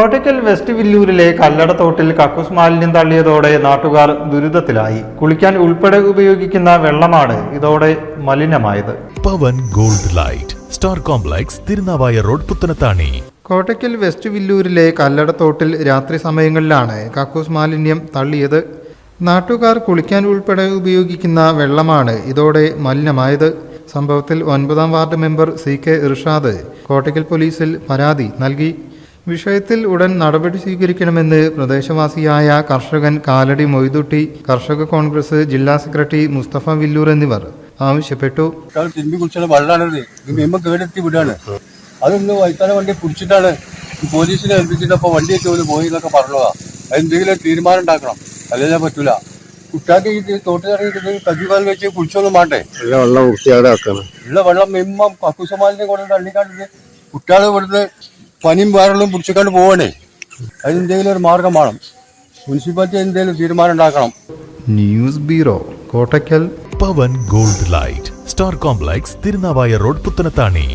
Kottakkal west വില്ലൂരിലെ കല്ലട തോട്ടിൽ കക്കൂസ് മാലിന്യം തള്ളിയതോടെ നാട്ടുകാർ ദുരിതത്തിലായി. കുളിക്കാൻ ഉൾപ്പെടെ ഉപയോഗിക്കുന്ന വെള്ളമാണ് ഇതോടെ മലിനമായത്. Pavan gold light. Star complex Thirunavaya road Puthanathani. Kottakkal west വില്ലൂരിലെ Kallada തോട്ടിൽ രാത്രി സമയങ്ങളിലാണ് കക്കൂസ് മാലിന്യം തള്ളിയത്. നാട്ടുകാർ കുളിക്കാൻ ഉൾപ്പെടെ ഉപയോഗിക്കുന്ന വെള്ളമാണ് ഇതോടെ മലിനമായത്. സംഭവത്തിൽ ഒൻപതാം ward member C K Irshad Kottakkal പോലീസിൽ പരാതി നൽകി. വിഷയത്തിൽ ഉടൻ നടപടി സ്വീകരിക്കണമെന്ന് പ്രദേശവാസിയായ കർഷകൻ കാലടി മൊയ്തുട്ടി കർഷക കോൺഗ്രസ് ജില്ലാ സെക്രട്ടറി മുസ്തഫ വില്ലൂർ എന്നിവർ ആവശ്യപ്പെട്ടു. തിരുമ്പി കുടിച്ചുള്ള വെള്ളമാണിത് മിമ്മ കേടെത്തി വിടാണ് അതൊന്ന് വൈത്താന വണ്ടി പിടിച്ചിട്ടാണ് പോലീസിനെ ഏൽപ്പിച്ചിട്ടപ്പോ വണ്ടി വെച്ച് പോയി എന്നൊക്കെ പറഞ്ഞതാ. എന്തെങ്കിലും തീരുമാനം ഉണ്ടാക്കണം. അല്ലെങ്കിൽ പറ്റൂല. കുട്ടാക്കി ഈ തോട്ടിലിറങ്ങിയിട്ട് കജിപാൽ വെച്ച് കുടിച്ചൊന്നും വേണ്ടേ നല്ല വെള്ളം വൃത്തിയാടാക്കണം ഉള്ള വെള്ളം മിമ്മ കക്കുസമാലിനെ കൊണ്ട് തള്ളിക്കാണ്ടിട്ട് കുട്ടികൾ ഇവിടുന്ന് പനിയും വയറുകളും പിടിച്ചിക്കാണ്ട് പോവണേ. അതിനെന്തെങ്കിലും ഒരു മാർഗം വേണം. മുനിസിപ്പാലിറ്റി എന്തെങ്കിലും തീരുമാനം ഉണ്ടാക്കണം. News bureau Kottakkal. Pavan gold light star complex Thirunavaya road Puthanathani.